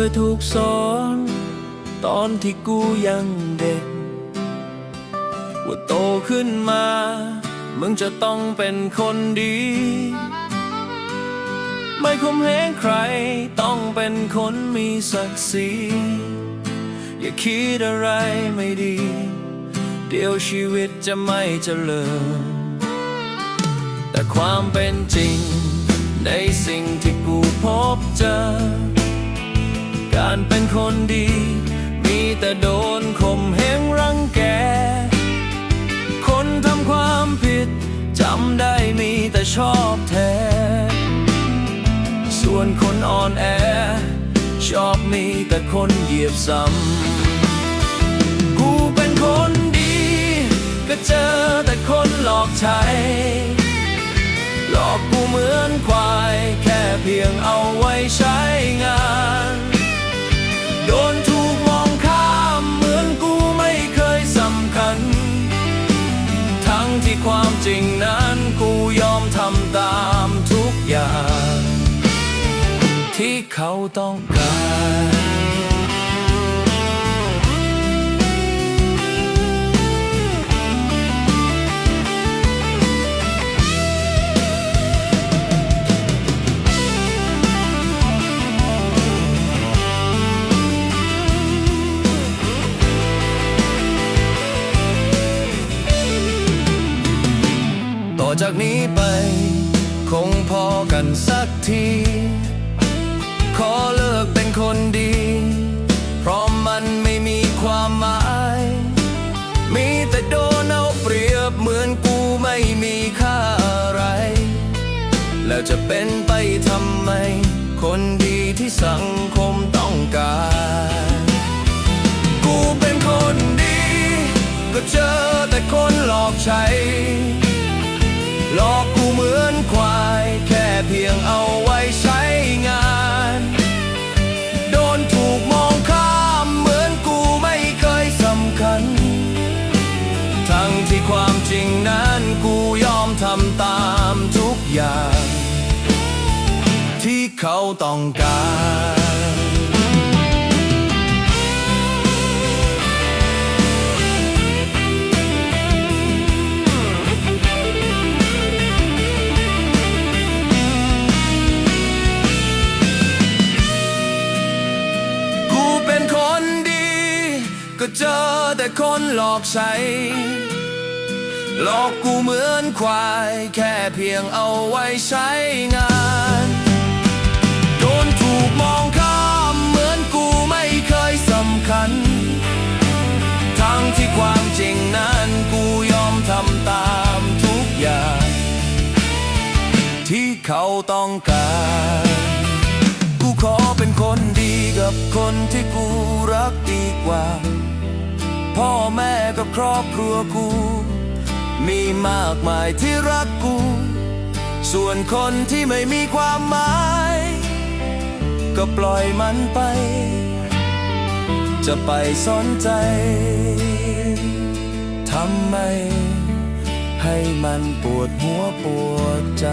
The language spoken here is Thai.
คยถูกสอน ตอนที่กูยังเด็ก ว่าโตขึ้นมา มึงจะต้องเป็นคนดี ไม่คมเหงใครต้องเป็นคนมีศักดิ์ศรีอย่าคิดอะไรไม่ดี เดี๋ยวชีวิตจะไม่เจริญ แต่ความเป็นจริง ในสิ่งที่กูพบเจอารเป็นคนดี มีแต่โดนข่มเหงรังแก คนทำความผิดจำได้มีแต่ชอบแท้ ส่วนคนอ่อนแอ ชอบมีแต่คนเหยียบซ้ำกูเป็นคนดี ก็เจอแต่คนหลอกใช้หลอกกูเหมือนควาย แค่เพียงเอาไว้ใช้งาน ที่เขาต้องการต่อจากนี้ไป คงพอกันสักที แต่โดนเอาเปรียบเหมือนกูไม่มีค่าอะไร แล้วจะเป็นไปทำไม คนดีที่สังคม เขาต้องการกูเป็นคนดีก็เจอแต่คนหลอกใช้ หลอกกูเหมือนควาย แค่เพียงเอาไว้ใช้งาน ที่เขาต้องการ กูขอเป็นคนดีกับคนที่กูรักดีกว่า พ่อแม่กับครอบครัวกู มีมากมายที่รักกู ส่วนคนที่ไม่มีความหมาย ก็ปล่อยมันไป จะไปสนใจทำไม ให้มันปวดหัวปวดใจ